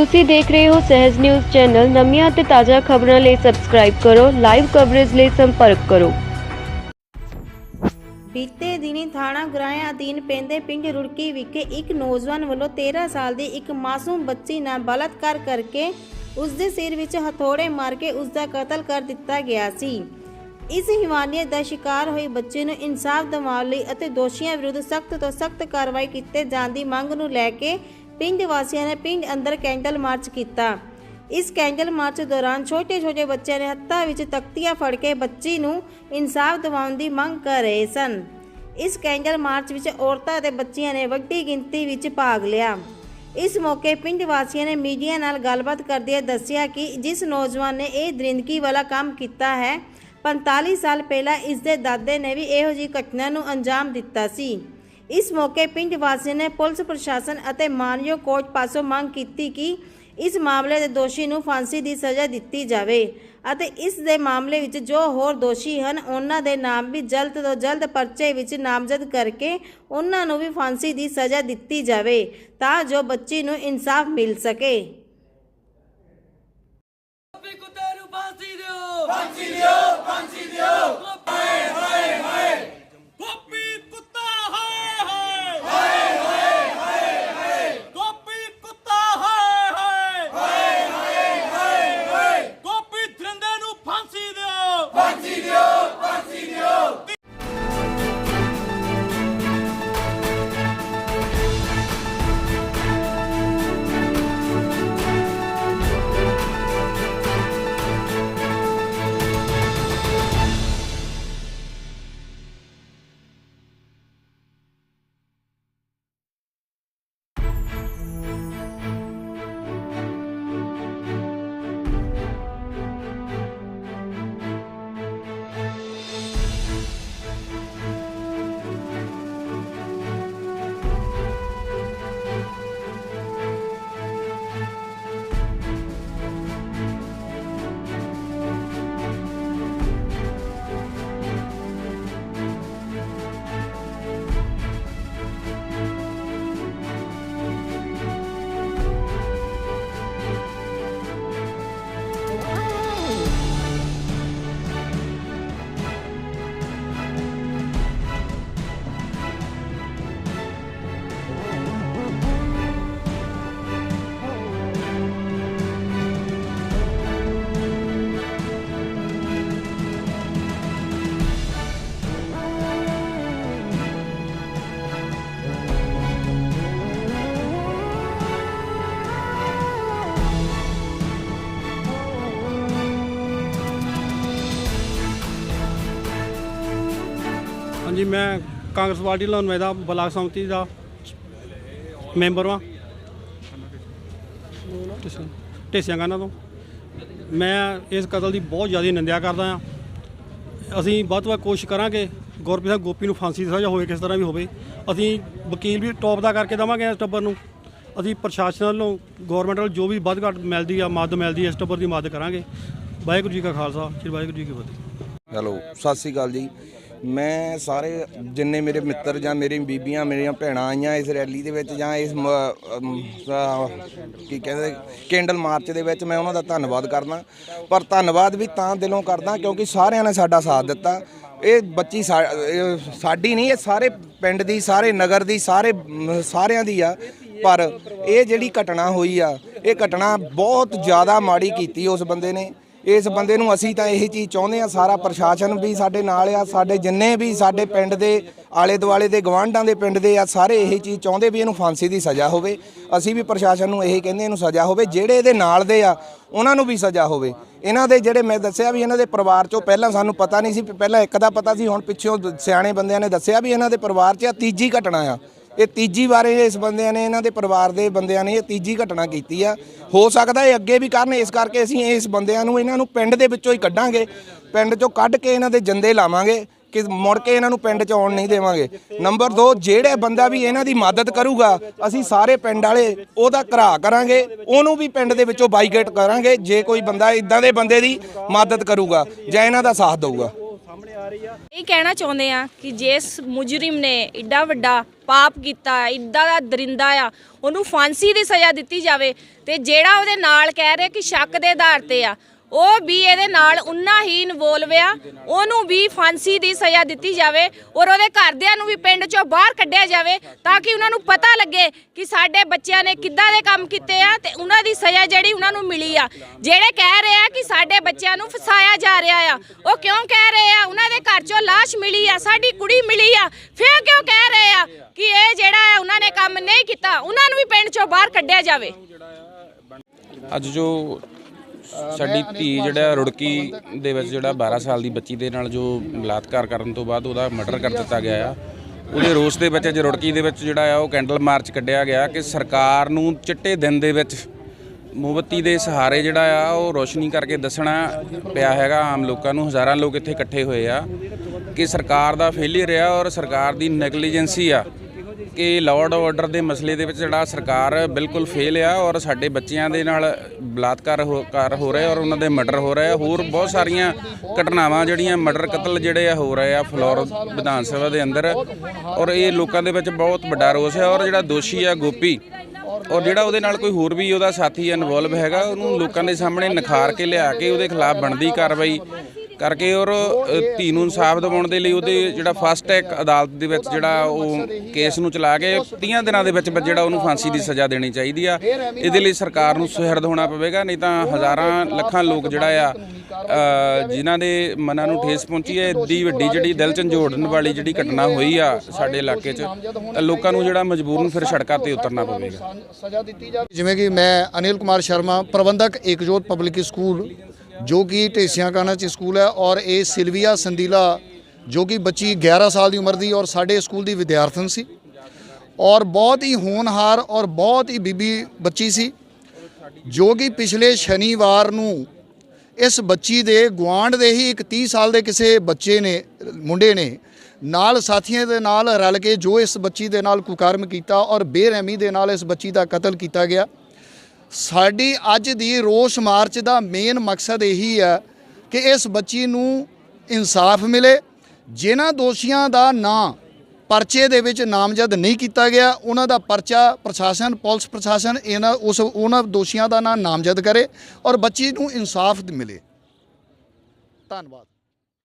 ਤੁਸੀਂ ਦੇਖ ਰਹੇ ਹੋ ਸਹਿਜ ਨਿਊਜ਼ ਚੈਨਲ। ਨਵੀਆਂ ਅਤੇ ਤਾਜ਼ਾ ਖਬਰਾਂ ਲਈ ਸਬਸਕ੍ਰਾਈਬ ਕਰੋ ਲਾਈਵ ਕਵਰੇਜ ਲਈ ਸੰਪਰਕ ਕਰੋ। ਬੀਤੇ ਦਿਨੀ ਥਾਣਾ ਗੁਰਾਇਆ ਅਧੀਨ ਪੈਂਦੇ ਪਿੰਡ ਰੁੜਕੀ ਵਿਖੇ ਇੱਕ ਨੌਜਵਾਨ ਵੱਲੋਂ 13 ਸਾਲ ਦੀ ਇੱਕ ਮਾਸੂਮ ਬੱਚੀ ਨਾਲ ਬਲਾਤਕਾਰ ਕਰਕੇ ਉਸ ਦੇ ਸਿਰ ਵਿੱਚ ਹਥੌੜੇ ਮਾਰ ਕੇ ਉਸ ਦਾ ਕਤਲ ਕਰ ਦਿੱਤਾ ਗਿਆ ਸੀ। ਇਸ ਹਿਵਾਨੀਅਤ ਦਾ ਸ਼ਿਕਾਰ ਹੋਈ ਬੱਚੀ ਨੂੰ ਇਨਸਾਫ ਦਿਵਾਉਣ ਲਈ ਅਤੇ ਦੋਸ਼ੀਆਂ ਵਿਰੁੱਧ ਸਖਤ ਤੋਂ ਸਖਤ ਕਾਰਵਾਈ ਕੀਤੇ ਜਾਣ ਦੀ ਮੰਗ ਨੂੰ ਲੈ ਕੇ ਪਿੰਡ ਵਾਸੀਆਂ ਨੇ ਪਿੰਡ ਅੰਦਰ ਕੈਂਡਲ ਮਾਰਚ ਕੀਤਾ। ਇਸ ਕੈਂਡਲ ਮਾਰਚ ਦੌਰਾਨ ਛੋਟੇ-ਛੋਟੇ ਬੱਚਿਆਂ ਨੇ ਹੱਥਾਂ ਵਿੱਚ ਤਖਤੀਆਂ ਫੜ ਕੇ ਬੱਚੀ ਨੂੰ ਇਨਸਾਫ ਦਿਵਾਉਣ ਦੀ ਮੰਗ ਕਰ ਰਹੇ ਸਨ। ਇਸ ਕੈਂਡਲ ਮਾਰਚ ਵਿੱਚ ਔਰਤਾਂ ਅਤੇ ਬੱਚੀਆਂ ਨੇ ਵੱਡੀ ਗਿਣਤੀ ਵਿੱਚ ਭਾਗ ਲਿਆ। ਇਸ ਮੌਕੇ ਪਿੰਡ ਵਾਸੀਆਂ ਨੇ ਮੀਡੀਆ ਨਾਲ ਗੱਲਬਾਤ ਕਰਦਿਆਂ ਦੱਸਿਆ ਕਿ ਜਿਸ ਨੌਜਵਾਨ ਨੇ ਇਹ ਦਰਿੰਦਗੀ ਵਾਲਾ ਕੰਮ ਕੀਤਾ ਹੈ 45 ਸਾਲ ਪਹਿਲਾਂ ਇਸ ਦੇ ਦਾਦੇ ਨੇ ਵੀ ਇਹੋ ਜਿਹੀ ਘਟਨਾ ਨੂੰ ਅੰਜਾਮ ਦਿੱਤਾ ਸੀ। ਇਸ ਮੌਕੇ ਪਿੰਡ ਵਾਸੀਆਂ ਨੇ ਪੁਲਿਸ ਪ੍ਰਸ਼ਾਸਨ ਅਤੇ ਮਾਨਯੋਗ ਕੋਰਟ ਪਾਸੋਂ ਮੰਗ ਕੀਤੀ ਕਿ ਇਸ ਮਾਮਲੇ ਦੇ ਦੋਸ਼ੀ ਨੂੰ ਫਾਂਸੀ ਦੀ ਸਜ਼ਾ ਦਿੱਤੀ ਜਾਵੇ ਅਤੇ ਇਸ ਦੇ ਮਾਮਲੇ ਵਿੱਚ ਜੋ ਹੋਰ ਦੋਸ਼ੀ ਹਨ ਉਹਨਾਂ ਦੇ ਨਾਮ ਵੀ ਜਲਦ ਤੋਂ ਜਲਦ ਪਰਚੇ ਵਿੱਚ ਨਾਮਜ਼ਦ ਕਰਕੇ ਉਹਨਾਂ ਨੂੰ ਵੀ ਫਾਂਸੀ ਦੀ ਸਜ਼ਾ ਦਿੱਤੀ ਜਾਵੇ ਤਾਂ ਜੋ ਬੱਚੀ ਨੂੰ ਇਨਸਾਫ ਮਿਲ ਸਕੇ। ਦਿਓ। ਫਾਂਸੀ ਦਿਓ। ਹਾਂਜੀ, ਮੈਂ ਕਾਂਗਰਸ ਪਾਰਟੀ ਲੁਧਿਆਣਾ ਦਾ ਬਲਾਕ ਸੰਮਤੀ ਦਾ ਮੈਂਬਰ ਹਾਂ ਢੇਸੀਆਂ ਗਾਨਾ ਤੋਂ। ਮੈਂ ਇਸ ਕਤਲ ਦੀ ਬਹੁਤ ਜ਼ਿਆਦਾ ਨਿੰਦਿਆ ਕਰਦਾ ਹਾਂ। ਅਸੀਂ ਵੱਧ ਤੋਂ ਵੱਧ ਕੋਸ਼ਿਸ਼ ਕਰਾਂਗੇ, ਗੁਰਪ੍ਰੀਤ ਸਿੰਘ ਗੋਪੀ ਨੂੰ ਫਾਂਸੀ ਦੀ ਸਜ਼ਾ ਹੋਵੇ, ਕਿਸ ਤਰ੍ਹਾਂ ਵੀ ਹੋਵੇ। ਅਸੀਂ ਵਕੀਲ ਵੀ ਟੌਪ ਦਾ ਕਰਕੇ ਦੇਵਾਂਗੇ ਇਸ ਟੱਬਰ ਨੂੰ। ਅਸੀਂ ਪ੍ਰਸ਼ਾਸਨ ਵੱਲੋਂ ਗਵਰਨਮੈਂਟ ਵੱਲੋਂ ਜੋ ਵੀ ਵੱਧ ਘੱਟ ਮਿਲਦੀ ਆ, ਮਦਦ ਮਿਲਦੀ ਹੈ ਇਸ ਟੱਬਰ ਦੀ ਮਦਦ ਕਰਾਂਗੇ। ਵਾਹਿਗੁਰੂ ਜੀ ਕਾ ਖਾਲਸਾ, ਸ੍ਰੀ ਵਾਹਿਗੁਰੂ ਜੀ ਕੀ ਫਤਿਹ। ਹੈਲੋ, ਸਤਿ ਸ੍ਰੀ ਅਕਾਲ ਜੀ। ਮੈਂ ਸਾਰੇ ਜਿੰਨੇ ਮੇਰੇ ਮਿੱਤਰ ਜਾਂ ਮੇਰੀ ਬੀਬੀਆਂ, ਮੇਰੀਆਂ ਭੈਣਾਂ ਆਈਆਂ ਇਸ ਰੈਲੀ ਦੇ ਵਿੱਚ ਜਾਂ ਇਸ ਮ- ਕੀ ਕਹਿੰਦੇ, ਕੈਂਡਲ ਮਾਰਚ ਦੇ ਵਿੱਚ ਮੈਂ ਉਹਨਾਂ ਦਾ ਧੰਨਵਾਦ ਕਰਦਾ। ਪਰ ਧੰਨਵਾਦ ਵੀ ਤਾਂ ਦਿਲੋਂ ਕਰਦਾ ਕਿਉਂਕਿ ਸਾਰਿਆਂ ਨੇ ਸਾਡਾ ਸਾਥ ਦਿੱਤਾ। ਇਹ ਬੱਚੀ ਸਾਡੀ ਨਹੀਂ, ਇਹ ਸਾਰੇ ਪਿੰਡ ਦੀ, ਸਾਰੇ ਨਗਰ ਦੀ, ਸਾਰੇ ਸਾਰਿਆਂ ਦੀ ਆ। ਪਰ ਇਹ ਜਿਹੜੀ ਘਟਨਾ ਹੋਈ ਆ, ਇਹ ਘਟਨਾ ਬਹੁਤ ਜ਼ਿਆਦਾ ਮਾੜੀ ਕੀਤੀ ਉਸ ਬੰਦੇ ਨੇ। ਇਸ ਬੰਦੇ ਨੂੰ ਅਸੀਂ ਤਾਂ ਇਹੀ ਚੀਜ਼ ਚਾਹੁੰਦੇ ਆ ਸਾਰਾ ਪ੍ਰਸ਼ਾਸਨ ਵੀ ਸਾਡੇ ਨਾਲ ਆ, ਸਾਡੇ ਜਿੰਨੇ ਵੀ ਸਾਡੇ ਪਿੰਡ ਦੇ ਆਲੇ ਦੁਆਲੇ ਦੇ ਗਵਾਂਢਾਂ ਦੇ ਪਿੰਡ ਦੇ ਆ, ਸਾਰੇ ਇਹੀ ਚੀਜ਼ ਚਾਹੁੰਦੇ ਵੀ ਇਹਨੂੰ ਫਾਂਸੀ ਦੀ ਸਜ਼ਾ ਹੋਵੇ। ਅਸੀਂ ਵੀ ਪ੍ਰਸ਼ਾਸਨ ਨੂੰ ਇਹੀ ਕਹਿੰਦੇ ਇਹਨੂੰ ਸਜ਼ਾ ਹੋਵੇ, ਜਿਹੜੇ ਇਹਦੇ ਨਾਲ ਦੇ ਆ, ਉਹਨਾਂ ਨੂੰ ਵੀ ਸਜ਼ਾ ਹੋਵੇ। ਇਹਨਾਂ ਦੇ ਜਿਹੜੇ ਮੈਂ ਦੱਸਿਆ ਵੀ ਇਹਨਾਂ ਦੇ ਪਰਿਵਾਰ ਚੋਂ ਪਹਿਲਾਂ ਸਾਨੂੰ ਪਤਾ ਨਹੀਂ ਸੀ, ਪਹਿਲਾਂ ਇੱਕ ਦਾ ਪਤਾ ਸੀ, ਹੁਣ ਪਿੱਛੋਂ ਦ- ਸਿਆਣੇ ਬੰਦਿਆਂ ਨੇ ਦੱਸਿਆ ਵੀ ਇਹਨਾਂ ਦੇ ਪਰਿਵਾਰ 'ਚ ਆ, ਤੀਜੀ ਘਟਨਾ ਆ। ਇਹ ਤੀਜੀ ਵਾਰੇ ਇਸ ਬੰਦਿਆਂ ਨੇ, ਇਹਨਾਂ ਦੇ ਪਰਿਵਾਰ ਦੇ ਬੰਦਿਆਂ ਨੇ ਇਹ ਤੀਜੀ ਘਟਨਾ ਕੀਤੀ ਆ। ਹੋ ਸਕਦਾ ਇਹ ਅੱਗੇ ਵੀ ਕਰਨ, ਇਸ ਕਰਕੇ ਅਸੀਂ ਇਸ ਬੰਦਿਆਂ ਨੂੰ, ਇਹਨਾਂ ਨੂੰ ਪਿੰਡ ਦੇ ਵਿੱਚੋਂ ਹੀ ਕੱਢਾਂਗੇ। ਪਿੰਡ ਚੋਂ ਕੱਢ ਕੇ ਇਹਨਾਂ ਦੇ ਜੰਦੇ ਲਾਵਾਂਗੇ ਕਿ ਮੁੜ ਕੇ ਇਹਨਾਂ ਨੂੰ ਪਿੰਡ 'ਚ ਆਉਣ ਨਹੀਂ ਦੇਵਾਂਗੇ। ਨੰਬਰ 2 ਜਿਹੜੇ ਬੰਦਾ ਵੀ ਇਹਨਾਂ ਦੀ ਮਦਦ ਕਰੂਗਾ, ਅਸੀਂ ਸਾਰੇ ਪਿੰਡ ਵਾਲੇ ਉਹਦਾ ਘਰਾ ਕਰਾਂਗੇ, ਉਹਨੂੰ ਵੀ ਪਿੰਡ ਦੇ ਵਿੱਚੋਂ ਬਾਈਕਾਟ ਕਰਾਂਗੇ, ਜੇ ਕੋਈ ਬੰਦਾ ਇਦਾਂ ਦੇ ਬੰਦੇ ਦੀ ਮਦਦ ਕਰੂਗਾ ਜਾਂ ਇਹਨਾਂ ਦਾ ਸਾਥ ਦੇਊਗਾ। ਇਹ ਕਹਿਣਾ ਚਾਹੁੰਦੇ ਆ ਕਿ ਜਿਸ ਮੁਜਰਮ ਨੇ ਏਡਾ ਵੱਡਾ ਪਾਪ ਕੀਤਾ, ਏਡਾ ਦਾ ਦਰਿੰਦਾ ਆ, ਉਹਨੂੰ ਫਾਂਸੀ ਦੀ ਸਜ਼ਾ ਦਿੱਤੀ ਜਾਵੇ ਤੇ ਜਿਹੜਾ ਉਹਦੇ ਨਾਲ ਕਹਿ ਰਿਹਾ ਕਿ ਸ਼ੱਕ ਦੇ ਆਧਾਰ ਤੇ ਆ ਉਹ ਵੀ ਇਹਦੇ ਨਾਲ ਉਨਾ ਹੀ ਇਨਵੋਲਵ ਆ। ਉਹਨੂੰ ਵੀ ਫਾਂਸੀ ਦੀ ਸਜ਼ਾ ਦਿੱਤੀ ਜਾਵੇ ਔਰ ਉਹਦੇ ਘਰਦਿਆਂ ਨੂੰ ਵੀ ਪਿੰਡ ਚੋਂ ਬਾਹਰ ਕੱਢਿਆ ਜਾਵੇ ਤਾਂ ਕਿ ਉਹਨਾਂ ਨੂੰ ਪਤਾ ਲੱਗੇ ਕਿ ਸਾਡੇ ਬੱਚਿਆਂ ਨੇ ਕਿੱਦਾਂ ਦੇ ਕੰਮ ਕੀਤੇ ਆ ਤੇ ਉਹਨਾਂ ਦੀ ਸਜ਼ਾ ਜਿਹੜੀ ਉਹਨਾਂ ਨੂੰ ਮਿਲੀ ਆ। ਜਿਹੜੇ ਕਹਿ ਰਹੇ ਆ ਕਿ ਸਾਡੇ ਬੱਚਿਆਂ ਨੂੰ ਫਸਾਇਆ ਜਾ ਰਿਹਾ ਆ, ਉਹ ਕਿਉਂ ਕਹਿ ਰਹੇ ਆ? ਉਹਨਾਂ ਦੇ ਘਰ ਚੋਂ ਲਾਸ਼ ਮਿਲੀ ਆ, ਸਾਡੀ ਕੁੜੀ ਮਿਲੀ ਆ। ਫਿਰ ਕਿਉਂ ਕਹਿ ਰਹੇ ਆ ਕਿ ਇਹ ਜਿਹੜਾ ਉਹਨਾਂ ਨੇ ਕੰਮ ਨਹੀਂ ਕੀਤਾ, ਉਹਨਾਂ ਨੂੰ ਵੀ ਪਿੰਡ ਚੋਂ ਬਾਹਰ ਕੱਢਿਆ ਜਾਵੇ। ਅੱਜ ਜੋ ਸਾਡੀ ਧੀ ਜਿਹੜਾ ਰੁੜਕੀ ਦੇ ਵਿੱਚ ਜਿਹੜਾ 12 ਸਾਲ ਦੀ ਬੱਚੀ ਦੇ ਨਾਲ ਜੋ ਬਲਾਤਕਾਰ ਕਰਨ ਤੋਂ ਬਾਅਦ ਉਹਦਾ ਮਰਡਰ ਕਰ ਦਿੱਤਾ ਗਿਆ ਆ। ਉਹਦੇ ਰੋਸ ਦੇ ਵਿੱਚ ਅੱਜ ਰੁੜਕੀ ਦੇ ਵਿੱਚ ਜਿਹੜਾ ਆ ਉਹ ਕੈਂਡਲ ਮਾਰਚ ਕੱਢਿਆ ਗਿਆ ਕਿ ਸਰਕਾਰ ਨੂੰ ਚਿੱਟੇ ਦਿਨ ਦੇ ਵਿੱਚ ਮੋਮਬੱਤੀ ਦੇ ਸਹਾਰੇ ਜਿਹੜਾ ਆ ਉਹ ਰੋਸ਼ਨੀ ਕਰਕੇ ਦੱਸਣਾ ਪਿਆ ਹੈਗਾ। ਆਮ ਲੋਕਾਂ ਨੂੰ ਹਜ਼ਾਰਾਂ ਲੋਕ ਇੱਥੇ ਇਕੱਠੇ ਹੋਏ ਆ ਕਿ ਸਰਕਾਰ ਦਾ ਫੇਲਿਅਰ ਆ ਔਰ ਸਰਕਾਰ ਦੀ ਨੈਗਲੀਜੈਂਸੀ ਆ। ਕਿ ਲਾਰਡ ਆਰਡਰ ਦੇ ਮਸਲੇ ਦੇ ਵਿੱਚ ਜਿਹੜਾ ਸਰਕਾਰ ਬਿਲਕੁਲ ਫੇਲ ਆ ਔਰ ਸਾਡੇ ਬੱਚਿਆਂ ਦੇ ਨਾਲ ਬਲਾਤਕਾਰ ਹੋ, ਕਾਰ ਹੋ ਰਿਹਾ ਔਰ ਉਹਨਾਂ ਦੇ ਮਰਡਰ ਹੋ ਰਿਹਾ ਹੋਰ ਬਹੁਤ ਸਾਰੀਆਂ ਘਟਨਾਵਾਂ ਜਿਹੜੀਆਂ ਮਰਡਰ ਕਤਲ ਜਿਹੜੇ ਆ ਹੋ ਰਹੇ ਆ ਫਲੋਰ ਵਿਧਾਨ ਸਭਾ ਦੇ ਅੰਦਰ ਔਰ ਇਹ ਲੋਕਾਂ ਦੇ ਵਿੱਚ ਬਹੁਤ ਵੱਡਾ ਰੋਸ ਹੈ ਔਰ ਜਿਹੜਾ ਦੋਸ਼ੀ ਆ ਗੋਪੀ ਔਰ ਜਿਹੜਾ ਉਹਦੇ ਨਾਲ ਕੋਈ ਹੋਰ ਵੀ ਉਹਦਾ ਸਾਥੀ ਇਨਵੋਲਵ ਹੈਗਾ, ਉਹਨੂੰ ਲੋਕਾਂ ਦੇ ਸਾਹਮਣੇ ਨਿਖਾਰ ਕੇ ਲਿਆ ਕੇ ਉਹਦੇ ਖਿਲਾਫ ਬਣਦੀ ਕਾਰਵਾਈ ਕਰਕੇ ਔਰ ਧੀ ਨੂੰ ਇਨਸਾਫ ਦਿਵਾਉਣ ਦੇ ਲਈ ਉਹਦੇ ਜਿਹੜਾ ਫਸਟ ਟੈਕ ਅਦਾਲਤ ਦੇ ਵਿੱਚ ਜਿਹੜਾ ਉਹ ਕੇਸ ਨੂੰ ਚਲਾ ਕੇ 30 ਦਿਨਾਂ ਦੇ ਵਿੱਚ ਜਿਹੜਾ ਉਹਨੂੰ ਫਾਂਸੀ ਦੀ ਸਜ਼ਾ ਦੇਣੀ ਚਾਹੀਦੀ ਆ। ਇਹਦੇ ਲਈ ਸਰਕਾਰ ਨੂੰ ਸੁਹਿਰਦ ਹੋਣਾ ਪਵੇਗਾ ਨਹੀਂ ਤਾਂ ਹਜ਼ਾਰਾਂ ਲੱਖਾਂ ਲੋਕ ਜਿਹੜਾ ਆ ਅ, ਜਿਨ੍ਹਾਂ ਦੇ ਮਨਾਂ ਨੂੰ ਠੇਸ ਪਹੁੰਚੀ ਹੈ ਏਡੀ ਵੱਡੀ ਜਿਹੜੀ ਦਿਲ ਝੰਜੋੜਨ ਵਾਲੀ ਜਿਹੜੀ ਘਟਨਾ ਹੋਈ ਆ ਸਾਡੇ ਇਲਾਕੇ 'ਚ ਤਾਂ ਲੋਕਾਂ ਨੂੰ ਜਿਹੜਾ ਮਜਬੂਰਨ ਫਿਰ ਸੜਕਾਂ ਤੇ ਉਤਰਨਾ ਪਵੇਗਾ। ਜਿਵੇਂ ਕਿ ਮੈਂ ਅਨਿਲ ਕੁਮਾਰ ਸ਼ਰਮਾ ਪ੍ਰਬੰਧਕ ਏਕਜੋਤ ਪਬਲਿਕ ਸਕੂਲ ਜੋ ਕਿ ਢੇਸੀਆਂ ਕਾਣਾ ਚ ਸਕੂਲ ਹੈ ਔਰ ਇਹ ਸਿਲਵੀਆ ਸੰਦੀਲਾ, ਜੋ ਕਿ ਬੱਚੀ 11 ਸਾਲ ਦੀ ਉਮਰ ਦੀ ਔਰ ਸਾਡੇ ਸਕੂਲ ਦੀ ਵਿਦਿਆਰਥਣ ਸੀ। ਔਰ ਬਹੁਤ ਹੀ ਹੋਣਹਾਰ ਔਰ ਬਹੁਤ ਹੀ ਬੀਬੀ ਬੱਚੀ ਸੀ, ਜੋ ਕਿ ਪਿਛਲੇ ਸ਼ਨੀਵਾਰ ਨੂੰ ਇਸ ਬੱਚੀ ਦੇ ਗੁਆਂਢ ਦੇ ਹੀ ਇੱਕ 30 ਸਾਲ ਦੇ ਕਿਸੇ ਬੱਚੇ ਨੇ, ਮੁੰਡੇ ਨੇ ਨਾਲ ਸਾਥੀਆਂ ਦੇ ਨਾਲ ਰਲ ਕੇ ਜੋ ਇਸ ਬੱਚੀ ਦੇ ਨਾਲ ਕੁਕਰਮ ਕੀਤਾ ਔਰ ਬੇਰਹਿਮੀ ਦੇ ਨਾਲ ਇਸ ਬੱਚੀ ਦਾ ਕਤਲ ਕੀਤਾ ਗਿਆ। ਸਾਡੀ ਅੱਜ ਦੀ ਰੋਸ ਮਾਰਚ ਦਾ ਮੇਨ ਮਕਸਦ ਇਹੀ ਹੈ ਕਿ ਇਸ ਬੱਚੀ ਨੂੰ ਇਨਸਾਫ ਮਿਲੇ। ਜਿਨ੍ਹਾਂ ਦੋਸ਼ੀਆਂ ਦਾ ਨਾਂ ਪਰਚੇ ਦੇ ਵਿੱਚ ਨਾਮਜ਼ਦ ਨਹੀਂ ਕੀਤਾ ਗਿਆ, ਉਹਨਾਂ ਦਾ ਪਰਚਾ ਪ੍ਰਸ਼ਾਸਨ, ਪੁਲਿਸ ਪ੍ਰਸ਼ਾਸਨ ਇਹਨਾਂ ਉਸ ਉਹਨਾਂ ਦੋਸ਼ੀਆਂ ਦਾ ਨਾਂ ਨਾਮਜ਼ਦ ਕਰੇ ਔਰ ਬੱਚੀ ਨੂੰ ਇਨਸਾਫ ਮਿਲੇ। ਧੰਨਵਾਦ।